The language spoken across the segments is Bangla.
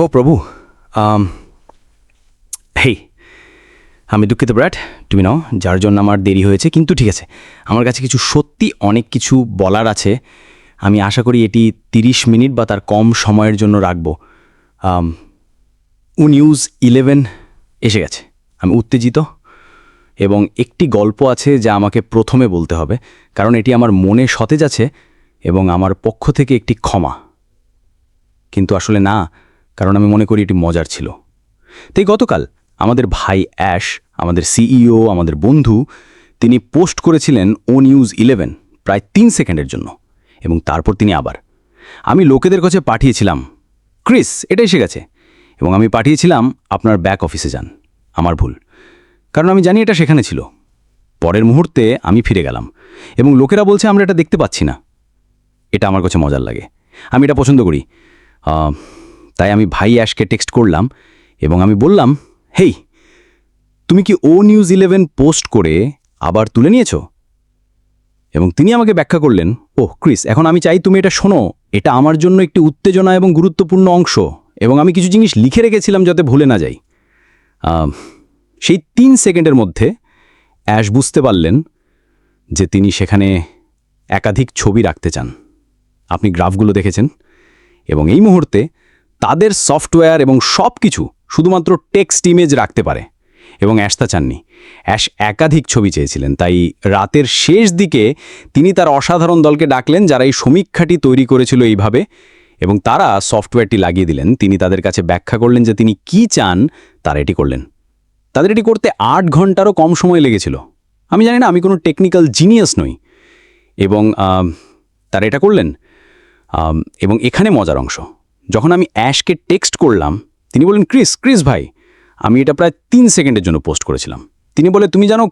ও প্রভু হেই, আমি দুঃখিত ব্র্যাট তুমি নাও, যার জন্য আমার দেরি হয়েছে, কিন্তু ঠিক আছে, আমার কাছে কিছু সত্যি অনেক কিছু বলার আছে, আমি আশা করি এটি তিরিশ মিনিট বা তার কম সময়ের জন্য রাখব। উ নিউজ ইলেভেন এসে গেছে, আমি উত্তেজিত, এবং একটি গল্প আছে যা আমাকে প্রথমে বলতে হবে, কারণ এটি আমার মনে সতেজ আছে, এবং আমার পক্ষ থেকে একটি ক্ষমা। কিন্তু আসলে না কারণ আমি মনে করি এটি মজার ছিল। তাই গতকাল আমাদের ভাই অ্যাশ, আমাদের সিইও, আমাদের বন্ধু, তিনি পোস্ট করেছিলেন ও নিউজ ইলেভেন প্রায় তিন সেকেন্ডের জন্য এবং তারপর তিনি আবার। আমি লোকেদের কাছে পাঠিয়েছিলাম, ক্রিস, এটা এসে গেছে। এবং আমি পাঠিয়েছিলাম, আপনার ব্যাক অফিসে যান, আমার ভুল। কারণ আমি জানি এটা সেখানে ছিল। পরের মুহূর্তে আমি ফিরে গেলাম এবং লোকেরা বলছে, আমরা এটা দেখতে পাচ্ছি না। এটা আমার কাছে মজার লাগে। আমি এটা পছন্দ করি। তাই আমি ভাই অ্যাশকে টেক্সট করলাম এবং আমি বললাম, হেই, তুমি কি ও নিউজ ইলেভেন পোস্ট করে আবার তুলে নিয়েছো? এবং তিনি আমাকে ব্যাখ্যা করলেন ও ক্রিস, এখন আমি চাই তুমি এটা শোনো। এটা আমার জন্য একটি উত্তেজনা এবং গুরুত্বপূর্ণ অংশ এবং আমি কিছু জিনিস লিখে রেখেছিলাম যাতে ভুলে না যাই। সেই তিন সেকেন্ডের মধ্যে অ্যাশ বুঝতে পারলেন যে তিনি সেখানে একাধিক ছবি রাখতে চান। আপনি গ্রাফগুলো দেখেছেন এবং এই মুহূর্তে তাদের সফটওয়্যার এবং সব কিছু শুধুমাত্র টেক্সট ইমেজ রাখতে পারে। এবং অ্যাশ তা চাননি। অ্যাশ একাধিক ছবি চেয়েছিলেন, তাই রাতের শেষ দিকে তিনি তার অসাধারণ দলকে ডাকলেন, যারা এই সমীক্ষাটি তৈরি করেছিল এইভাবে, এবং তারা সফটওয়্যারটি লাগিয়ে দিলেন। তিনি তাদের কাছে ব্যাখ্যা করলেন যে তিনি কি চান, তারা এটি করলেন। তাদের এটি করতে আট ঘন্টারও কম সময় লেগেছিল। আমি জানি না, আমি কোনো টেকনিক্যাল জিনিয়াস নই। এবং তারা এটা করলেন। এবং এখানে মজার অংশ। যখন আমি অ্যাশকে টেক্সট করলাম, তিনি বললেন, ক্রিস ক্রিস ভাই। আমি এটা প্রায় তিন সেকেন্ডের জন্য পোস্ট করেছিলাম। তিনি বলে, তুমি জানো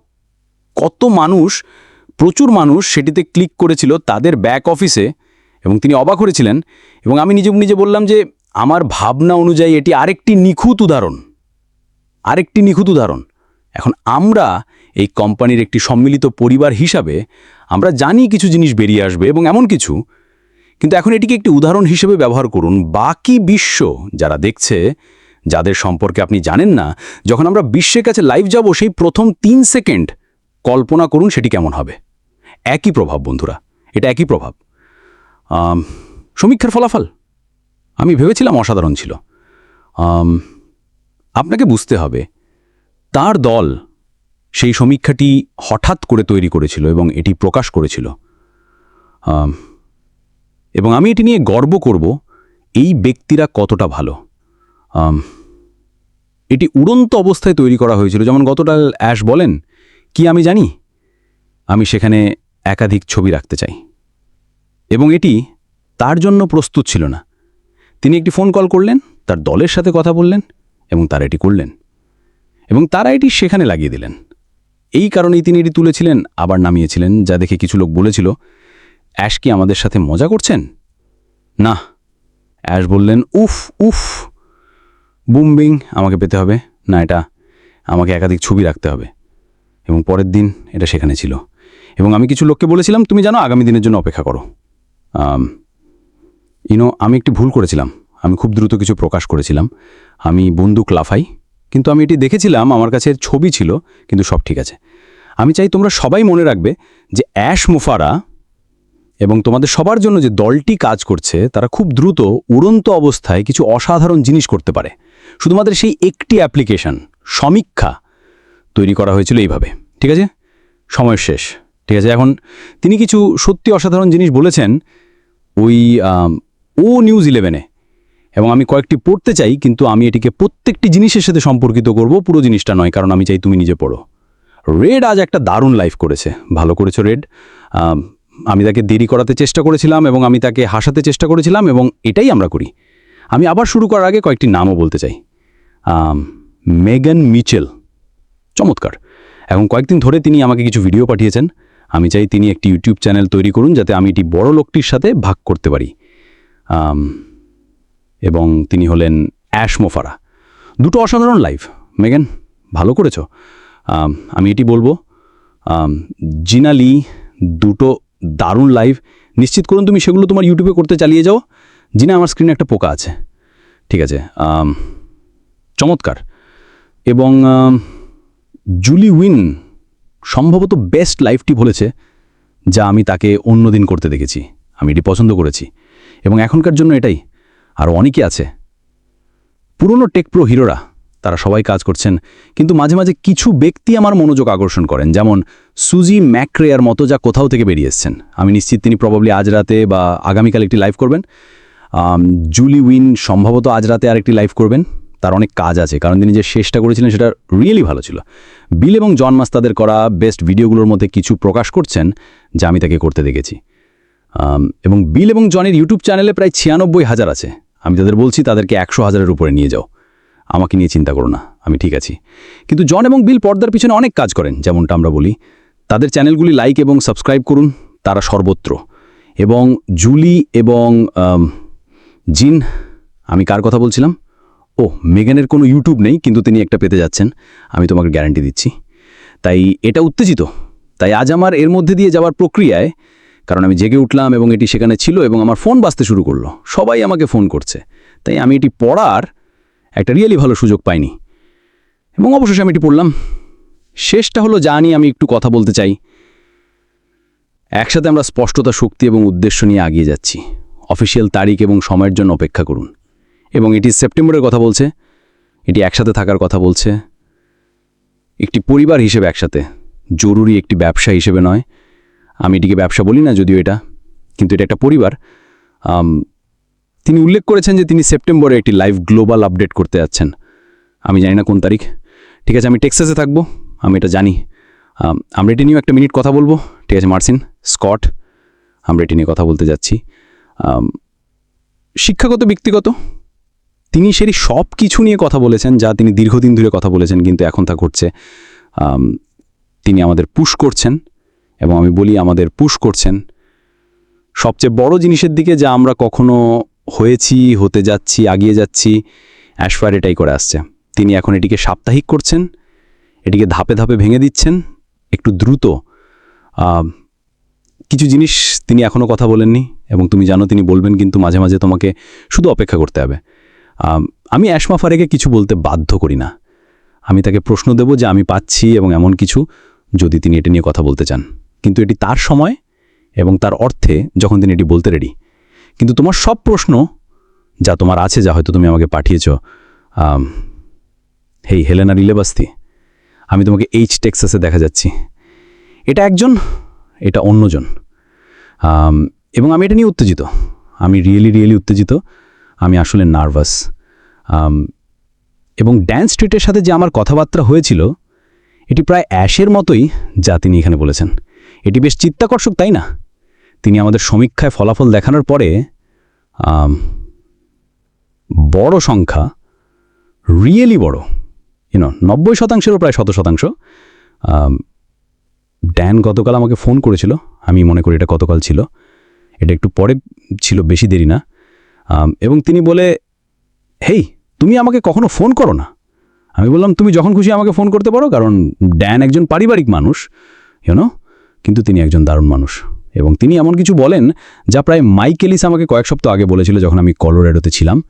কত মানুষ, প্রচুর মানুষ সেটিতে ক্লিক করেছিল তাদের ব্যাক অফিসে এবং তিনি অবাক করেছিলেন এবং আমি নিজে নিজে বললাম যে, আমার ভাবনা অনুযায়ী এটি আরেকটি নিখুঁত উদাহরণ। আরেকটি নিখুঁত উদাহরণ। এখন আমরা এই কোম্পানির একটি সম্মিলিত পরিবার হিসাবে আমরা জানি কিছু জিনিস বেরিয়ে আসবে এবং এমন কিছু কিন্তু এখন এটিকে একটি উদাহরণ হিসেবে ব্যবহার করুন। বাকি বিশ্ব যারা দেখছে, যাদের সম্পর্কে আপনি জানেন না, যখন আমরা বিশ্বের কাছে লাইভ যাব, সেই প্রথম তিন সেকেন্ড কল্পনা করুন সেটি কেমন হবে। একই প্রভাব, বন্ধুরা। এটা একই প্রভাব। সমীক্ষার ফলাফল। আমি ভেবেছিলাম অসাধারণ ছিল। আপনাকে বুঝতে হবে, তার দল সেই সমীক্ষাটি হঠাৎ করে তৈরি করেছিল এবং এটি প্রকাশ করেছিল। এবং আমি এটি নিয়ে গর্ব করব, এই ব্যক্তিরা কতটা ভালো। এটি উড়ন্ত অবস্থায় তৈরি করা হয়েছিল, যেমন গতকাল অ্যাশ বলেন, কি আমি জানি? আমি সেখানে একাধিক ছবি রাখতে চাই। এবং এটি তার জন্য প্রস্তুত ছিল না। তিনি একটি ফোন কল করলেন, তার দলের সাথে কথা বললেন এবং তারা এটি করলেন এবং তারা এটি সেখানে লাগিয়ে দিলেন। এই কারণেই তিনি এটি তুলেছিলেন, আবার নামিয়েছিলেন, যা দেখে কিছু লোক বলেছিল অ্যাশ কি আমাদের সাথে মজা করছেন? না। অ্যাশ বললেন, উফ উফ। বুমবিং আমাকে পেতে হবে। না, এটা আমাকে একাধিক ছবি রাখতে হবে। এবং পরের দিন এটা সেখানে ছিল। এবং আমি কিছু লোককে বলেছিলাম, তুমি জানো, আগামী দিনের জন্য অপেক্ষা করো। ইনো আমি একটি ভুল করেছিলাম। আমি খুব দ্রুত কিছু প্রকাশ করেছিলাম। আমি বন্দুক লাফাই, কিন্তু আমি এটি দেখেছিলাম, আমার কাছে ছবি ছিল, কিন্তু সব ঠিক আছে। আমি চাই তোমরা সবাই মনে রাখবে যে অ্যাশ মুফারা এবং তোমাদের সবার জন্য যে দলটি কাজ করছে, তারা খুব দ্রুত উড়ন্ত অবস্থায় কিছু অসাধারণ জিনিস করতে পারে। শুধুমাত্র সেই একটি অ্যাপ্লিকেশন, সমীক্ষা, তৈরি করা হয়েছিল এইভাবে। ঠিক আছে? সময় শেষ। ঠিক আছে, এখন তিনি কিছু সত্যি অসাধারণ জিনিস বলেছেন ওই ও নিউজ ইলেভেনে। এবং আমি কয়েকটি পড়তে চাই, কিন্তু আমি এটিকে প্রত্যেকটি জিনিসের সাথে সম্পর্কিত করব, পুরো জিনিসটা নয়, কারণ আমি চাই তুমি নিজে পড়ো। রেড আজ একটা দারুণ লাইফ করেছে। ভালো করেছ রেড। আম, তাকে দেরি করাতে চেষ্টা করেছিলাম এবং আমি তাকে হাসাতে চেষ্টা করেছিলাম এবং এটাই আমরা করি। আমি আবার শুরু করার আগে কয়েকটি নামও বলতে চাই। মেগান মিচেল। চমৎকার। এবং কয়েকদিন ধরে তিনি আমাকে কিছু ভিডিও পাঠিয়েছেন। আমি চাই তিনি একটি ইউটিউব চ্যানেল তৈরি করুন যাতে আমি এটি বড় লোকটির সাথে ভাগ করতে পারি। এবং তিনি হলেন অ্যাশ মোফারা। দুটো অসাধারণ লাইভ মেগান ভালো করেছ। আমি এটি বলব। জিনালি দুটো দারুণ লাইভ নিশ্চিত করুন তুমি সেগুলো তোমার ইউটিউবে করতে চালিয়ে যাও। জিনা, আমার স্ক্রিনে একটা পোকা আছে। ঠিক আছে চমৎকার। এবং জুলি উইন সম্ভবত বেস্ট লাইফটি বলেছে, যা আমি তাকে অন্যদিন করতে দেখেছি। আমি এটি পছন্দ করেছি। এবং এখনকার জন্য এটাই। আর অনেকে আছে। পুরনো টেকপ্রো হিরোরা, তারা সবাই কাজ করছেন, কিন্তু মাঝে মাঝে কিছু ব্যক্তি আমার মনোযোগ আকর্ষণ করেন। যেমন সুজি ম্যাক্রেয়ার মতো যা কোথাও থেকে বেরিয়ে এসছেন। আমি নিশ্চিত তিনি প্রবাবলি আজ রাতে বা আগামীকাল একটি লাইভ করবেন। জুলি উইন সম্ভবত আজ রাতে আরেকটি লাইভ করবেন। তার অনেক কাজ আছে, কারণ তিনি যে শেষটা করেছিলেন সেটা রিয়েলি ভালো ছিল। বিল এবং জন মাস তাদের করা বেস্ট ভিডিওগুলোর মধ্যে কিছু প্রকাশ করছেন, যা আমি তাকে করতে দেখেছি। এবং বিল এবং জনের ইউটিউব চ্যানেলে প্রায় ছিয়ানব্বই হাজার আছে। আমি তাদের বলছি, তাদেরকে একশো হাজারের উপরে নিয়ে যাও। আমাকে নিয়ে চিন্তা করো না, আমি ঠিক আছি। কিন্তু জন এবং বিল পর্দার পিছনে অনেক কাজ করেন, যেমনটা আমরা বলি। তাদের চ্যানেলগুলি লাইক এবং সাবস্ক্রাইব করুন, তারা সর্বত্র। এবং জুলি এবং জিন, আমি কার কথা বলছিলাম? ও, মেগানের কোনো ইউটিউব নেই, কিন্তু তিনি একটা পেতে যাচ্ছেন, আমি তোমাকে গ্যারান্টি দিচ্ছি। তাই এটা উত্তেজিত। তাই আজ আমার এর মধ্যে দিয়ে যাওয়ার প্রক্রিয়ায়, কারণ আমি জেগে উঠলাম এবং এটি সেখানে ছিল এবং আমার ফোন বাজতে শুরু করল। সবাই আমাকে ফোন করছে। তাই আমি এটি পড়ার একটা রিয়েলি ভালো সুযোগ পাইনি। এবং অবশেষে আমি এটি পড়লাম। শেষটা হলো যা নিয়ে আমি একটু কথা বলতে চাই। একসাথে আমরা স্পষ্টতা, শক্তি এবং উদ্দেশ্য নিয়ে এগিয়ে যাচ্ছি। অফিসিয়াল তারিখ এবং সময়ের জন্য অপেক্ষা করুন। এবং এটি সেপ্টেম্বরের কথা বলছে, এটি একসাথে থাকার কথা বলছে। একটি পরিবার হিসেবে একসাথে, জরুরি একটি ব্যবসা হিসেবে নয়। আমি এটিকে ব্যবসা বলি না যদিও এটা, কিন্তু এটা একটা পরিবার। তিনি উল্লেখ করেছেন যে তিনি সেপ্টেম্বরে একটি লাইভ গ্লোবাল আপডেট করতে যাচ্ছেন। আমি জানি না কোন তারিখ। ঠিক আছে, আমি টেক্সাসে থাকব। আমি এটা জানি। আম, আমরা এটি নিয়েও একটা মিনিট কথা বলব। ঠিক আছে মার্সিন স্কট আমরা এটি নিয়ে কথা বলতে যাচ্ছি। শিক্ষাগত ব্যক্তিগত তিনি সেই সব কিছু নিয়ে কথা বলেছেন যা তিনি দীর্ঘদিন ধরে কথা বলেছেন কিন্তু এখন তা ঘটছে। তিনি আমাদের পুশ করছেন এবং আমি বলি আমাদের পুশ করছেন। সবচেয়ে বড় জিনিসের দিকে যা আমরা কখনো হয়েছি হতে যাচ্ছি আগিয়ে যাচ্ছি অ্যাশফায়ার এটাই করে আসছে। তিনি এখন এটিকে সাপ্তাহিক করছেন। এটিকে ধাপে ধাপে ভেঙে দিচ্ছেন। একটু দ্রুত কিছু জিনিস তিনি এখনও কথা বলেননি এবং তুমি জানো তিনি বলবেন কিন্তু মাঝে মাঝে তোমাকে শুধু অপেক্ষা করতে হবে। আমি অ্যাশমা ফারেকে কিছু বলতে বাধ্য করি না। আমি তাকে প্রশ্ন দেব যে আমি পাচ্ছি এবং এমন কিছু যদি তিনি এটা নিয়ে কথা বলতে চান। কিন্তু এটি তার সময় এবং তার অর্থে যখন তিনি এটি বলতে রেডি কিন্তু তোমার সব প্রশ্ন যা তোমার আছে, যা হয়তো তুমি আমাকে পাঠিয়েছ হেই, হেলেনা রিলেবাস্তি আমি তোমাকে এইচ টেক্সাসে দেখা যাচ্ছি। এটা একজন, এটা অন্যজন। এবং আমি এটা নিয়ে উত্তেজিত। আমি রিয়েলি রিয়েলি উত্তেজিত। আমি আসলে নার্ভাস এবং ড্যান্স স্ট্রিটের সাথে যে আমার কথাবার্তা হয়েছিল, এটি প্রায় অ্যাশের মতোই যা তিনি এখানে বলেছেন। এটি বেশ চিত্তাকর্ষক, তাই না? তিনি আমাদের সমীক্ষায় ফলাফল দেখানোর পরে বড় সংখ্যা রিয়েলি বড়। ইউনো নব্বই শতাংশেরও প্রায় শত শতাংশ। ড্যান গতকাল আমাকে ফোন করেছিল, আমি মনে করি এটা গতকাল ছিল। এটা একটু পরে ছিল, বেশি দেরি না। এবং তিনি বলে, হেই, তুমি আমাকে কখনো ফোন করো না? আমি বললাম, তুমি যখন খুশি আমাকে ফোন করতে পারো, কারণ ড্যান একজন পারিবারিক মানুষ ইউনো কিন্তু তিনি একজন দারুণ মানুষ। এবং তিনি এমন কিছু বলেন, যা প্রায় মাইক এলিস আমাকে কয়েক সপ্তাহ আগে বলেছিল যখন আমি কলোরেডোতে ছিলাম।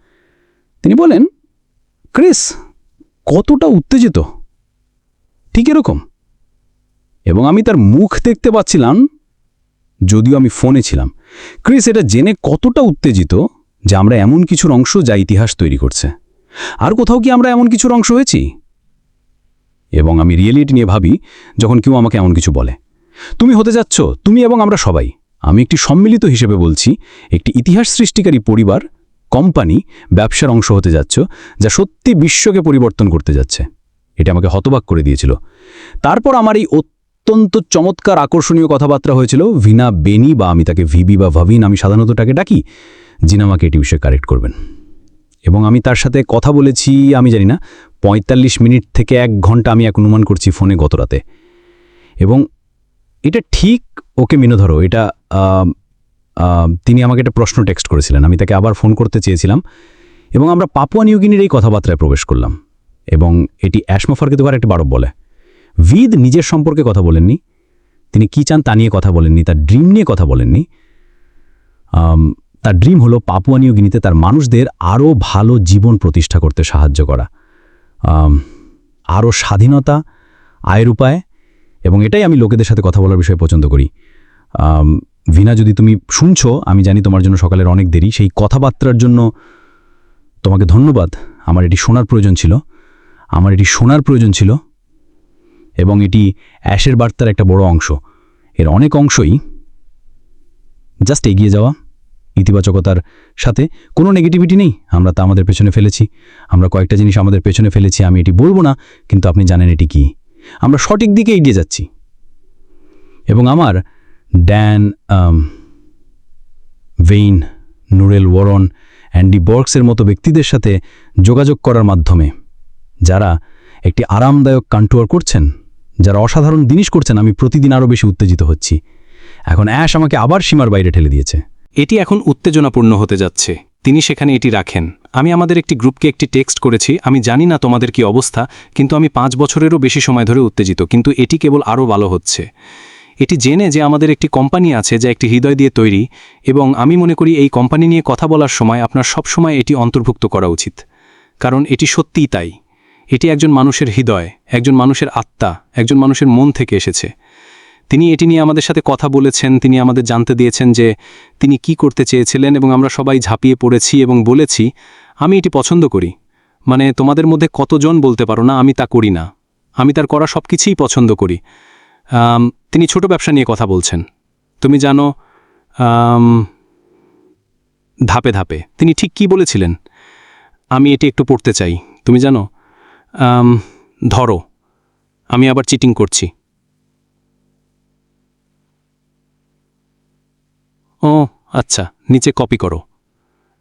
তিনি বলেন, ক্রিস কতটা উত্তেজিত? ঠিক এরকম। এবং আমি তার মুখ দেখতে পাচ্ছিলাম, যদিও আমি ফোনে ছিলাম। ক্রিস, এটা জেনে কতটা উত্তেজিত যে আমরা এমন কিছুর অংশ যা ইতিহাস তৈরি করছে। আর কোথাও কি আমরা এমন কিছুর অংশ হয়েছি? এবং আমি রিয়েলিটি নিয়ে ভাবি, যখন কেউ আমাকে এমন কিছু বলে। তুমি হতে যাচ্ছ, তুমি এবং আমরা সবাই। আমি একটি সম্মিলিত হিসেবে বলছি, একটি ইতিহাস সৃষ্টিকারী পরিবার কোম্পানি ব্যবসার অংশ হতে যাচ্ছ, যা সত্যি বিশ্বকে পরিবর্তন করতে যাচ্ছে। এটা আমাকে হতবাক করে দিয়েছিল। তারপর আমার এই অত্যন্ত চমৎকার আকর্ষণীয় কথাবার্তা হয়েছিল, ভিনা বেনি বা আমি তাকে ভিবি বা ভাবিন, আমি সাধারণত তাকে ডাকি, যিনি আমাকে এটি বিষয়ে কারেক্ট করবেন। এবং আমি তার সাথে কথা বলেছি, আমি জানি না, পঁয়তাল্লিশ মিনিট থেকে এক ঘণ্টা আমি এক অনুমান করছি ফোনে গত রাতে। এবং এটা ঠিক ওকে মিনো ধরো, এটা তিনি আমাকে একটা প্রশ্ন টেক্সট করেছিলেন। আমি তাকে আবার ফোন করতে চেয়েছিলাম এবং আমরা পাপুয়া নিউগিনির এই কথাবার্তায় প্রবেশ করলাম এবং এটি অ্যাশমাফারকে তো একটা বারব বলে। ভিদ নিজের সম্পর্কে কথা বলেননি। তিনি কি চান তা নিয়ে কথা বলেননি, তার ড্রিম নিয়ে কথা বলেননি। তার ড্রিম হলো পাপুয়া নিউ গিনিতে তার মানুষদের আরও ভালো জীবন প্রতিষ্ঠা করতে সাহায্য করা। আরও স্বাধীনতা, আয়ের উপায়, এবং এটাই আমি লোকেদের সাথে কথা বলার বিষয়ে পছন্দ করি। ভিনা, যদি তুমি শুনছো, আমি জানি তোমার জন্য সকালের অনেক দেরি। সেই কথাবার্তার জন্য তোমাকে ধন্যবাদ। আমার এটি শোনার প্রয়োজন ছিল। আমার এটি শোনার প্রয়োজন ছিল। এবং এটি অ্যাশের বার্তার একটা বড় অংশ। এর অনেক অংশই জাস্ট এগিয়ে যাওয়া, ইতিবাচকতার সাথে। কোনো নেগেটিভিটি নেই। আমরা তা আমাদের পেছনে ফেলেছি। আমরা কয়েকটা জিনিস আমাদের পেছনে ফেলেছি। আমি এটি বলব না, কিন্তু আপনি জানেন এটি কি। আমরা সঠিক দিকে এগিয়ে যাচ্ছি। এবং আমার ড্যান ভেইন নুরেল ওয়ারন অ্যান্ডি বর্কসের মতো ব্যক্তিদের সাথে যোগাযোগ করার মাধ্যমে যারা একটি আরামদায়ক কান্টুয়ার করছেন, যারা অসাধারণ জিনিস করছেন, আমি প্রতিদিন আরও বেশি উত্তেজিত হচ্ছি। এখন অ্যাশ আমাকে আবার সীমার বাইরে ঠেলে দিয়েছে। এটি এখন উত্তেজনাপূর্ণ হতে যাচ্ছে। তিনি সেখানে এটি রাখেন। আমি আমাদের একটি গ্রুপকে একটি টেক্সট করেছি। আমি জানি না তোমাদের কি অবস্থা, কিন্তু আমি পাঁচ বছরেরও বেশি সময় ধরে উত্তেজিত, কিন্তু এটি কেবল আরও ভালো হচ্ছে। এটি জেনে যে আমাদের একটি কোম্পানি আছে যা একটি হৃদয় দিয়ে তৈরি এবং আমি মনে করি এই কোম্পানি নিয়ে কথা বলার সময় আপনার সব সময় এটি অন্তর্ভুক্ত করা উচিত। কারণ এটি সত্যিই তাই। এটি একজন মানুষের হৃদয়, একজন মানুষের আত্মা, একজন মানুষের মন থেকে এসেছে। তিনি এটি নিয়ে আমাদের সাথে কথা বলেছেন, তিনি আমাদের জানতে দিয়েছেন যে তিনি কি করতে চেয়েছিলেন এবং আমরা সবাই ঝাঁপিয়ে পড়েছি এবং বলেছি, আমি এটি পছন্দ করি। মানে তোমাদের মধ্যে কতজন বলতে পারো না, আমি তা করি না। আমি তার করা সব কিছুই পছন্দ করি। তিনি ছোট ব্যবসা নিয়ে কথা বলছেন। তুমি জানো ধাপে ধাপে। তিনি ঠিক কি বলেছিলেন? আমি এটি একটু পড়তে চাই। তুমি জানো ধরো, আমি আবার চিটিং করছি। ও আচ্ছা নিচে কপি করো।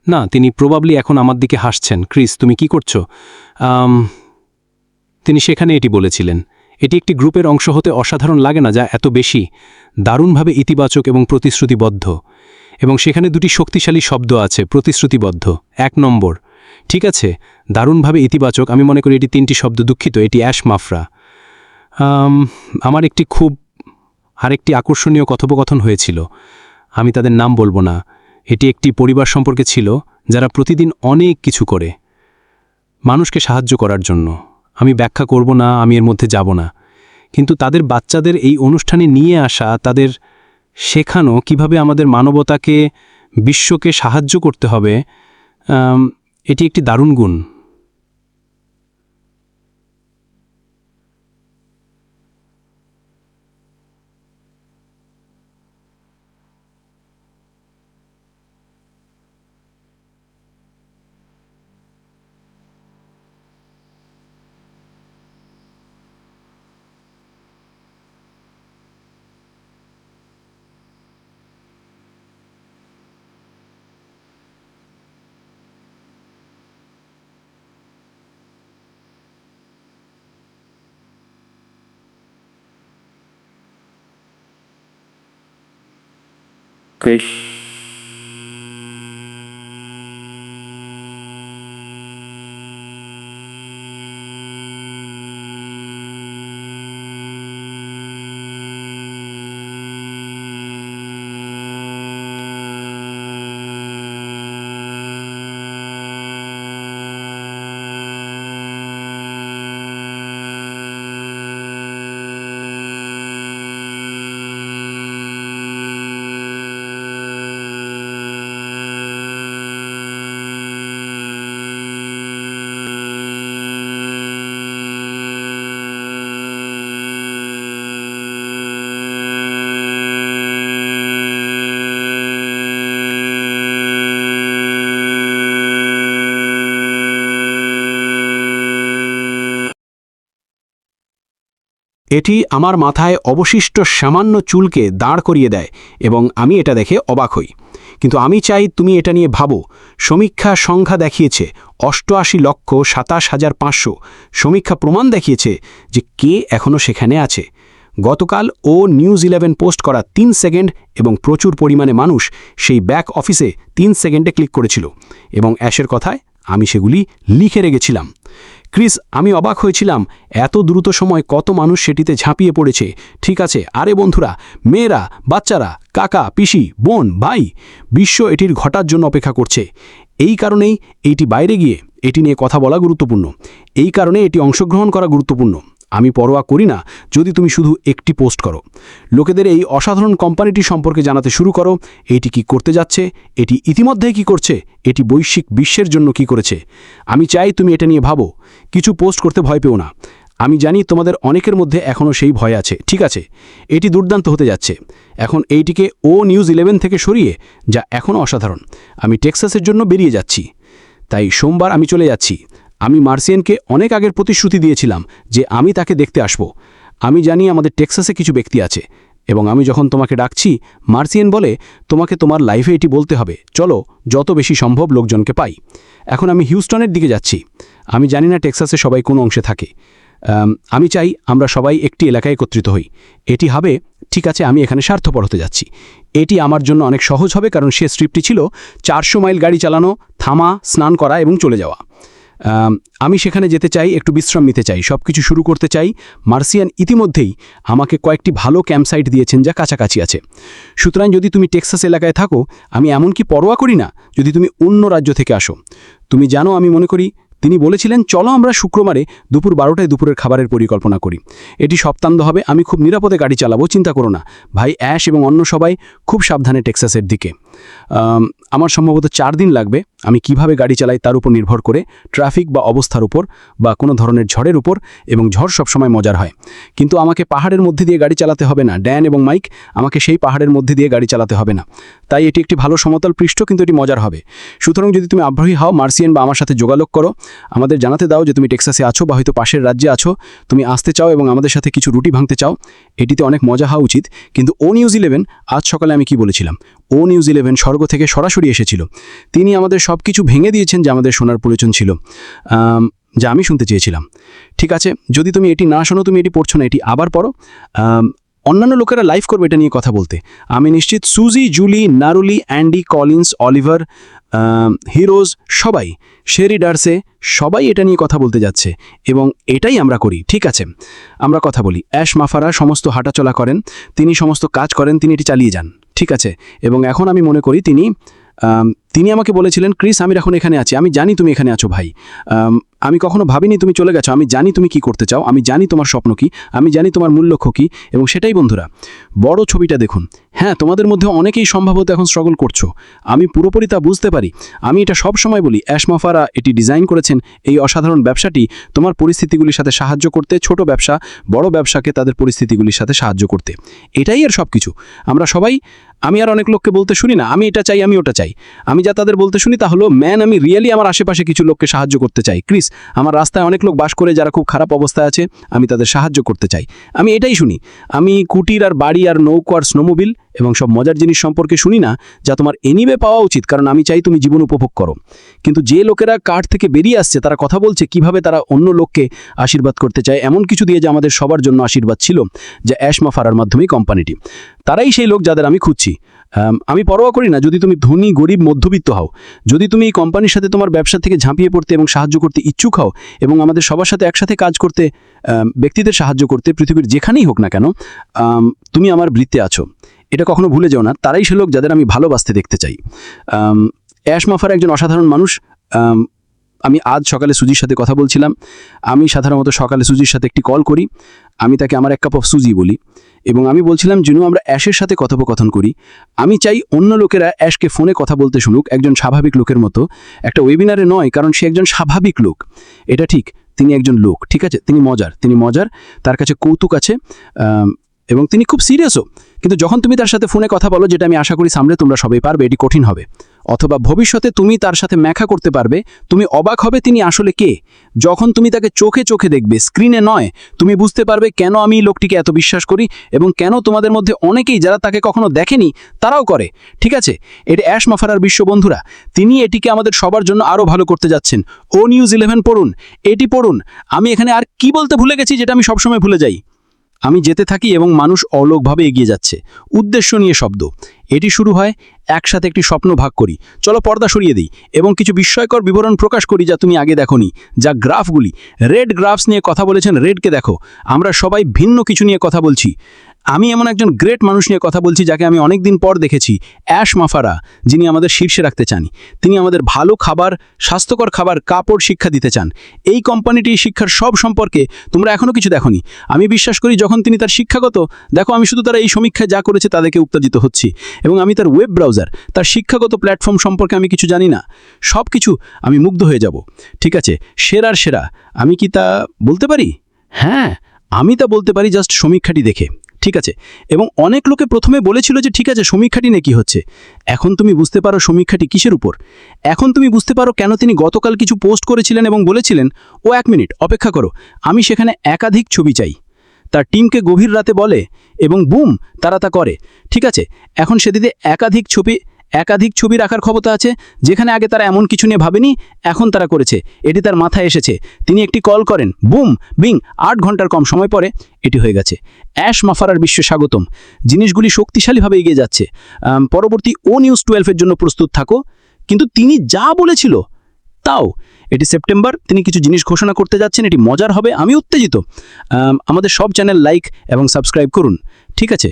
না, তিনি প্রবাবলি এখন আমার দিকে হাসছেন। ক্রিস, তুমি কি করছ? তিনি সেখানে এটি বলেছিলেন। এটি একটি গ্রুপের অংশ হতে অসাধারণ লাগে না যা এত বেশি, দারুণভাবে ইতিবাচক এবং প্রতিশ্রুতিবদ্ধ। এবং সেখানে দুটি শক্তিশালী শব্দ আছে, প্রতিশ্রুতিবদ্ধ। এক নম্বর, ঠিক আছে, দারুণভাবে ইতিবাচক, আমি মনে করি এটি তিনটি শব্দ দুঃখিত, এটি অ্যাশ মাফরা। আমার একটি খুব, আরেকটি আকর্ষণীয় কথোপকথন হয়েছিল। আমি তাদের নাম বলব না। এটি একটি পরিবার সম্পর্কে ছিল, যারা প্রতিদিন অনেক কিছু করে। মানুষকে সাহায্য করার জন্য। আমি ব্যাখ্যা করব না, আমি এর মধ্যে যাব না। কিন্তু তাদের বাচ্চাদের এই অনুষ্ঠানে নিয়ে আসা, তাদের শেখানো কীভাবে আমাদের মানবতাকে, বিশ্বকে সাহায্য করতে হবে এটি একটি দারুণ গুণ। Krish. এটি আমার মাথায় অবশিষ্ট সামান্য চুলকে দাঁড় করিয়ে দেয় এবং আমি এটা দেখে অবাক হই। কিন্তু আমি চাই তুমি এটা নিয়ে ভাবো। সমীক্ষা সংখ্যা দেখিয়েছে অষ্টআশি লক্ষ সাতাশ হাজার পাঁচশো। সমীক্ষা প্রমাণ দেখিয়েছে যে কে এখনও সেখানে আছে। গতকাল ও নিউজ ইলেভেন পোস্ট করা তিন সেকেন্ড এবং প্রচুর পরিমাণে মানুষ সেই ব্যাক অফিসে তিন সেকেন্ডে ক্লিক করেছিল এবং অ্যাশের কথায় আমি সেগুলি লিখে রেখেছিলাম। ক্রিস, আমি অবাক হয়েছিলাম, এত দ্রুত সময় কত মানুষ সেটিতে ঝাঁপিয়ে পড়েছে। ঠিক আছে, আরে বন্ধুরা, মেয়েরা, বাচ্চারা, কাকা, পিসি, বোন, ভাই, বিশ্ব এটির ঘটার জন্য অপেক্ষা করছে। এই কারণেই এটি বাইরে গিয়ে এটি নিয়ে কথা বলা গুরুত্বপূর্ণ। এই কারণে এটি অংশগ্রহণ করা গুরুত্বপূর্ণ। আমি পরোয়া করি না, যদি তুমি শুধু একটি পোস্ট করো। লোকেদের এই অসাধারণ কোম্পানিটি সম্পর্কে জানাতে শুরু করো, এটি কি করতে যাচ্ছে, এটি ইতিমধ্যেই কি করছে, এটি বৈশ্বিক বিশ্বের জন্য কি করেছে। আমি চাই তুমি এটা নিয়ে ভাবো, কিছু পোস্ট করতে ভয় পেও না। আমি জানি তোমাদের অনেকের মধ্যে এখনও সেই ভয় আছে, ঠিক আছে, এটি দুর্দান্ত হতে যাচ্ছে। এখন এইটিকে ও নিউজ ইলেভেন থেকে সরিয়ে, যা এখনও অসাধারণ, আমি টেক্সাসের জন্য বেরিয়ে যাচ্ছি। তাই সোমবার আমি চলে যাচ্ছি। আমি মার্সিয়ানকে অনেক আগের প্রতিশ্রুতি দিয়েছিলাম যে আমি তাকে দেখতে আসব। আমি জানি আমাদের টেক্সাসে কিছু ব্যক্তি আছে এবং আমি যখন তোমাকে ডাকছি, মার্সিয়ান বলে, তোমাকে তোমার লাইফে এটি বলতে হবে। চলো, যত বেশি সম্ভব লোকজনকে পাই। এখন আমি হিউস্টনের দিকে যাচ্ছি। আমি জানি না টেক্সাসে সবাই কোন অংশে থাকে। আমি চাই আমরা সবাই একটি এলাকায় একত্রিত হই। এটি হবে, ঠিক আছে, আমি এখানে স্বার্থপর হতে যাচ্ছি। এটি আমার জন্য অনেক সহজ হবে কারণ সে স্ট্রিপটি ছিল চারশো মাইল গাড়ি চালানো, থামা, স্নান করা এবং চলে যাওয়া। আম, সেখানে যেতে চাই একটু বিশ্রাম নিতে চাই সব কিছু শুরু করতে চাই। মার্সিয়ান ইতিমধ্যেই আমাকে কয়েকটি ভালো ক্যাম্পসাইট দিয়েছেন যা কাছাকাছি আছে। সুতরাং যদি তুমি টেক্সাস এলাকায় থাকো আমি এমনকি পরোয়া করি না যদি তুমি অন্য রাজ্য থেকে আসো? তুমি জানো আমি মনে করি তিনি বলেছিলেন চলো আমরা শুক্রবারে দুপুর বারোটায় দুপুরের খাবারের পরিকল্পনা করি। এটি সপ্তান্ত হবে আমি খুব নিরাপদে গাড়ি চালাবো চিন্তা করো না। ভাই অ্যাশ এবং অন্য সবাই খুব সাবধানে টেক্সাসের দিকে। আমার সম্ভবত চার দিন লাগবে। আমি কীভাবে গাড়ি চালাই তার উপর নির্ভর করে ট্রাফিক বা অবস্থার উপর বা কোনো ধরনের ঝড়ের উপর এবং ঝড় সবসময় মজার হয়। কিন্তু আমাকে পাহাড়ের মধ্যে দিয়ে গাড়ি চালাতে হবে না। ড্যান এবং মাইক আমাকে সেই পাহাড়ের মধ্যে দিয়ে গাড়ি চালাতে হবে না। তাই এটি একটি ভালো সমতল পৃষ্ঠ, কিন্তু এটি মজার হবে। সুতরাং যদি তুমি আগ্রহী হও, মার্সিয়ান বা আমার সাথে যোগাযোগ করো। আমাদের জানাতে দাও যে তুমি টেক্সাসে আছো বা হয়তো পাশের রাজ্যে আছো। তুমি আসতে চাও এবং আমাদের সাথে কিছু রুটি ভাঙতে চাও। এটিতে অনেক মজা হওয়া উচিত। কিন্তু ও নিউজ ইলেভেন আজ সকালে আমি কি বলেছিলাম? ও নিউজ ইলেভেন স্বর্গ থেকে সরাসরি এসেছিল। তিনি আমাদের সব কিছু ভেঙে দিয়েছেন যে আমাদের শোনার প্রয়োজন ছিল যা আমি শুনতে চেয়েছিলাম। ঠিক আছে, যদি তুমি এটি না শোনো, তুমি এটি পড়ছো না, এটি আবার পড়ো। অন্যান্য লোকেরা লাইভ করবে এটা নিয়ে কথা বলতে। আমি নিশ্চিত সুজি, জুলি, নারুলি, অ্যান্ডি, কলিন্স, অলিভার হিরোজ, সবাই, শেরি ডার্সে, সবাই এটা নিয়ে কথা বলতে যাচ্ছে এবং এটাই আমরা করি, ঠিক আছে? আমরা কথা বলি। অ্যাশ মাফারা সমস্ত হাঁটাচলা করেন, তিনি সমস্ত কাজ করেন, তিনি এটি চালিয়ে যান, ঠিক আছে? এবং এখন আমি মনে করি তিনি তিনি আমাকে বলেছিলেন, ক্রিস, আমি এখন এখানে আছি, আমি জানি তুমি এখানে আছো ভাই। আমি কখনো ভাবিনি তুমি চলে গেছো, আমি জানি তুমি কি করতে চাও, আমি জানি তোমার স্বপ্ন কি, আমি জানি তোমার মূল লক্ষ্য কী, এবং সেটাই বন্ধুরা, বড় ছবিটা দেখুন। হ্যাঁ তোমাদের মধ্যে অনেকেই সম্ভবত এখন স্ট্রাগল করছ। আমি পুরোপুরি তা বুঝতে পারি। আমি এটা সব সময় বলি অ্যাশমাফারা এটি ডিজাইন করেছেন, এই অসাধারণ ব্যবসাটি তোমার পরিস্থিতিগুলির সাথে সাহায্য করতে, ছোট ব্যবসা, বড় ব্যবসাকে তাদের পরিস্থিতিগুলির সাথে সাহায্য করতে। এটাই আর সব কিছু আমরা সবাই আমি আর অনেক লোককে বলতে শুনি না, আমি এটা চাই, আমি ওটা চাই। আমি যা তাদের বলতে শুনি তা হলো, ম্যান, আমি রিয়েলি আমার আশেপাশে কিছু লোককে সাহায্য করতে চাই। ক্রিস, আমার রাস্তায় অনেক লোক বাস করে যারা খুব খারাপ অবস্থায় আছে, আমি তাদের সাহায্য করতে চাই। আমি এটাই শুনি। আমি কুটির আর বাড়ি আর নৌকো আর স্নোমোবিল এবং সব মজার জিনিস সম্পর্কে শুনি না, যা তোমার এনিবে পাওয়া উচিত, কারণ আমি চাই তুমি জীবন উপভোগ করো। কিন্তু যে লোকেরা কাঠ থেকে বেরিয়ে আসছে, তারা কথা বলছে কীভাবে তারা অন্য লোককে আশীর্বাদ করতে চায়, এমন কিছু দিয়ে যে আমাদের সবার জন্য আশীর্বাদ ছিল, যা অ্যাশমা ফারার মাধ্যমেই কোম্পানিটি তারাই সেই লোক যাদের আমি খুঁজছি। আমি পরোয়া করি না, যদি তুমি ধনী, গরিব, মধ্যবিত্ত হও, যদি তুমি এই কোম্পানির সাথে তোমার ব্যবসা থেকে ঝাঁপিয়ে পড়তে এবং সাহায্য করতে ইচ্ছুক হও, এবং আমাদের সবার সাথে একসাথে কাজ করতে ব্যক্তিদের সাহায্য করতে পৃথিবীর যেখানেই হোক না কেন তুমি আমার বৃত্তে আছো। এটা কখনো ভুলে যাও না। তারাই সে লোক যাদের আমি ভালোবাসতে দেখতে চাই। অ্যাশ মাফার একজন অসাধারণ মানুষ। আমি আজ সকালে সুজির সাথে কথা বলছিলাম। আমি সাধারণত সকালে সুজির সাথে একটি কল করি। আমি তাকে আমার এক কাপ অফ সুজি বলি। এবং আমি বলছিলাম যেন আমরা অ্যাশের সাথে কথোপকথন করি। আমি চাই অন্য লোকেরা অ্যাশকে ফোনে কথা বলতে শুনুক। একজন স্বাভাবিক লোকের মতো। একটা ওয়েবিনারে নয়, কারণ সে একজন স্বাভাবিক লোক। এটা ঠিক, তিনি একজন লোক, ঠিক আছে? তিনি মজার তিনি মজার। তার কাছে কৌতুক আছে। এবং তিনি খুব সিরিয়াসও কিন্তু যখন তুমি তার সাথে ফোনে কথা বলো, যেটা আমি আশা করি সামনে তোমরা সবাই পারবে, এটি কঠিন হবে। অথবা ভবিষ্যতে তুমি তার সাথে ম্যাখা করতে পারবে, তুমি অবাক হবে তিনি আসলে কে। যখন তুমি তাকে চোখে চোখে দেখবে স্ক্রিনে নয়, তুমি বুঝতে পারবে কেন আমি লোকটিকে এত বিশ্বাস করি এবং কেন তোমাদের মধ্যে অনেকেই যারা তাকে কখনো দেখেনি, তারাও করে। ঠিক আছে? এটা অ্যাশ মাফারার বিশ্ব বন্ধুরা, তিনি এটিকে আমাদের সবার জন্য আরও ভালো করতে যাচ্ছেন। ও নিউজ ইলেভেন পড়ুন, এটি পড়ুন। আমি এখানে আর কি বলতে ভুলে গেছি, যেটা আমি সবসময় ভুলে যাই। আমি যেতে থাকি এবং মানুষ অলোকভাবে এগিয়ে যাচ্ছে। উদ্দেশ্য নিয়ে শব্দ। এটি শুরু হয়, একসাথে একটি স্বপ্ন ভাগ করি। চলো পর্দা সরিয়ে দিই এবং কিছু বিস্ময়কর বিবরণ প্রকাশ করি যা তুমি আগে দেখনি, যা গ্রাফগুলি। রেড গ্রাফস নিয়ে কথা বলেছেন রেডকে দেখো। আমরা সবাই ভিন্ন কিছু নিয়ে কথা বলছি। আমি এমন একজন গ্রেট মানুষ নিয়ে কথা বলছি যাকে আমি অনেক দিন পর দেখেছি, অ্যাশ মাফারা, যিনি আমাদের শীর্ষে রাখতে চান। তিনি আমাদের ভালো খাবার, স্বাস্থ্যকর খাবার, কাপড় শিক্ষা দিতে চান। এই কোম্পানিটি শিক্ষার সব সম্পর্কে তোমরা এখনও কিছু দেখোনি। আমি বিশ্বাস করি যখন তিনি তার শিক্ষাগত, দেখো আমি শুধু তারা এই সমীক্ষায় যা করেছে তাদেরকে উত্তেজিত হচ্ছি, এবং আমি তার ওয়েব ব্রাউজার তার শিক্ষাগত প্ল্যাটফর্ম সম্পর্কে আমি কিছু জানি না সব কিছু আমি মুগ্ধ হয়ে যাব। ঠিক আছে, সেরার সেরা, আমি কি তা বলতে পারি? হ্যাঁ আমি তা বলতে পারি জাস্ট সমীক্ষাটি দেখে। ঠিক আছে। এবং অনেক লোকে প্রথমে বলেছিল যে, ঠিক আছে, সমীক্ষাটি নাকি হচ্ছে? এখন তুমি বুঝতে পারো সমীক্ষাটি কিসের উপর। এখন তুমি বুঝতে পারো কেন তিনি গতকাল কিছু পোস্ট করেছিলেন এবং বলেছিলেন, ও এক মিনিট, অপেক্ষা করো, আমি সেখানে একাধিক ছবি চাই। তার টিমকে গভীর রাতে বলে এবং বুম, তারা তা করে। ঠিক আছে, এখন সেদিকে একাধিক ছবি একাধিক ছবি রাখার ক্ষমতা আছে, যেখানে আগে তারা এমন কিছু নিয়ে ভাবেনি, এখন তারা করেছে। এটি তার মাথায় এসেছে। তিনি একটি কল করেন, বুম, বিং, আট ঘণ্টার কম সময় পরে এটি হয়ে গেছে। অ্যাশ মাফারার বিশ্ব স্বাগতম। জিনিসগুলি শক্তিশালীভাবে এগিয়ে যাচ্ছে। পরবর্তী ও নিউজ টুয়েলভের জন্য প্রস্তুত থাকো। কিন্তু তিনি যা বলেছিল, তাও। এটি সেপ্টেম্বর, তিনি কিছু জিনিস ঘোষণা করতে যাচ্ছেন, এটি মজার হবে, আমি উত্তেজিত। আমাদের সব চ্যানেল লাইক এবং সাবস্ক্রাইব করুন। ঠিক আছে?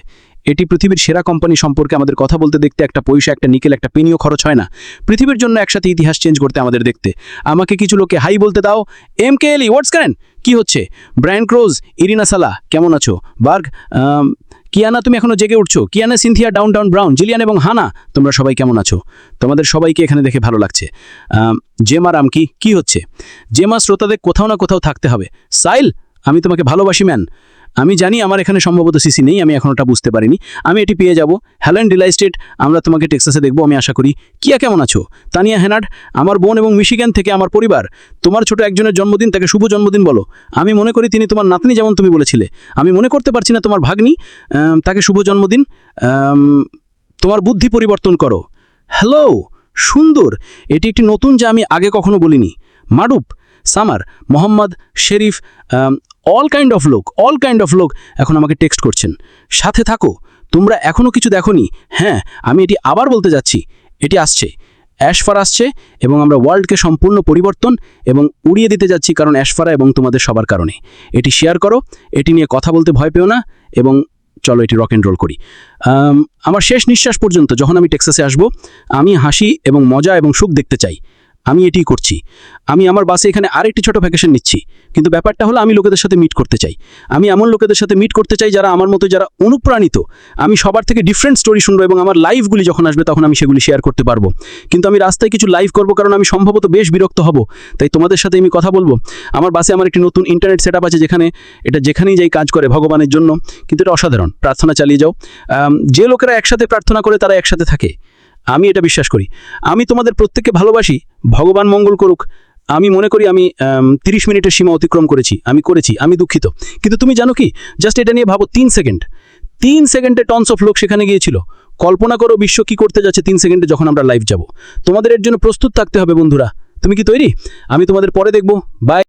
এটি পৃথিবীর সেরা কোম্পানি সম্পর্কে আমাদের কথা বলতে দেখতে একটা পয়সা, একটা নিকেল, একটা পেনিও খরচ হয় না। পৃথিবীর জন্য একসাথে ইতিহাস চেঞ্জ করতে আমাদের দেখতে। আমাকে কিছু লোকে হাই বলতে দাও। এম কে এলি হোয়াটস করেন কি হচ্ছে? ব্রায়ান ক্রোজ ইরিনা সালা, কেমন আছো? বার্গ কিয়ানা, তুমি এখনও জেগে উঠছো? Kiana, Cynthia down down Brown, Jillian এবং হানা, তোমরা সবাই কেমন আছো? তোমাদের সবাইকে এখানে দেখে ভালো লাগছে। জেমা রাম, কি কি হচ্ছে? জেমা শ্রোতাদের কোথাও না কোথাও থাকতে হবে। সাইল, আমি তোমাকে ভালোবাসি, ম্যান। আমি জানি আমার এখানে সম্ভবত সিসি নেই, আমি এখন ওটা বুঝতে পারিনি। আমি এটি পেয়ে যাব। হ্যালেন ডিলাইস্টেড আমরা তোমাকে টেক্সাসে দেখব, আমি আশা করি। কিয়া, কেমন আছো? তানিয়া হেনার্ড আমার বোন এবং মিশিগান থেকে আমার পরিবার। তোমার ছোট একজনের জন্মদিন, তাকে শুভ জন্মদিন বলো। আমি মনে করি তিনি তোমার নাতনি যেমন তুমি বলেছিলে। আমি মনে করতে পারছি না তোমার ভাগ্নি তাকে শুভ জন্মদিন তোমার বুদ্ধি পরিবর্তন করো। হ্যালো সুন্দর। এটি একটি নতুন যা আমি আগে কখনো বলিনি। মারুপ Summer, Mohammad, Sherif all kind of লোক অল কাইন্ড অফ লোক এখন আমাকে টেক্সট করছেন। সাথে থাকো, তোমরা এখনও কিছু দেখোনি? হ্যাঁ আমি এটি আবার বলতে যাচ্ছি। এটি আসছে। অ্যাশফার আসছে এবং আমরা ওয়ার্ল্ডকে সম্পূর্ণ পরিবর্তন এবং উড়িয়ে দিতে যাচ্ছি কারণ অ্যাশফারা এবং তোমাদের সবার কারণে। এটি শেয়ার করো, এটি নিয়ে কথা বলতে ভয় পেও না এবং চলো এটি রক অ্যান্ড রোল করি। আমার শেষ নিঃশ্বাস পর্যন্ত যখন আমি টেক্সাসে আসব, আমি হাসি এবং মজা এবং সুখ দেখতে চাই। আমি এটিই করছি। আমি আমার বাসে এখানে আরেকটি ছোট ভ্যাকেশন নিচ্ছি। কিন্তু ব্যাপারটা হলো আমি লোকেদের সাথে মিট করতে চাই। আমি এমন লোকেদের সাথে মিট করতে চাই যারা আমার মতো যারা অনুপ্রাণিত। আমি সবার থেকে ডিফারেন্ট স্টোরি শুনব এবং আমার লাইভগুলি যখন আসবে তখন আমি সেগুলি শেয়ার করতে পারব। কিন্তু আমি রাস্তায় কিছু লাইভ করব কারণ আমি সম্ভবত বেশ বিরক্ত হব। তাই তোমাদের সাথে আমি কথা বলব। আমার বাসে আমার একটি নতুন ইন্টারনেট সেট আছে যেখানে এটা যেখানেই যাই কাজ করে ভগবানের জন্য। কিন্তু এটা অসাধারণ। প্রার্থনা চালিয়ে যাও। যে লোকেরা একসাথে প্রার্থনা করে তারা একসাথে থাকে। আমি এটা বিশ্বাস করি। আমি তোমাদের প্রত্যেককে ভালোবাসি, ভগবান মঙ্গল করুক। আমি মনে করি আমি তিরিশ মিনিটের সীমা অতিক্রম করেছি, আমি করেছি, আমি দুঃখিত। কিন্তু তুমি জানো কি? জাস্ট এটা নিয়ে ভাবো, তিন সেকেন্ড। তিন সেকেন্ডে টনস অফ লোক সেখানে গিয়েছিল। কল্পনা করো বিশ্ব কি করতে যাচ্ছে তিন সেকেন্ডে যখন আমরা লাইভ যাব। তোমাদের এর জন্য প্রস্তুত থাকতে হবে বন্ধুরা। তুমি কি তৈরি? আমি তোমাদের পরে দেখব। বাই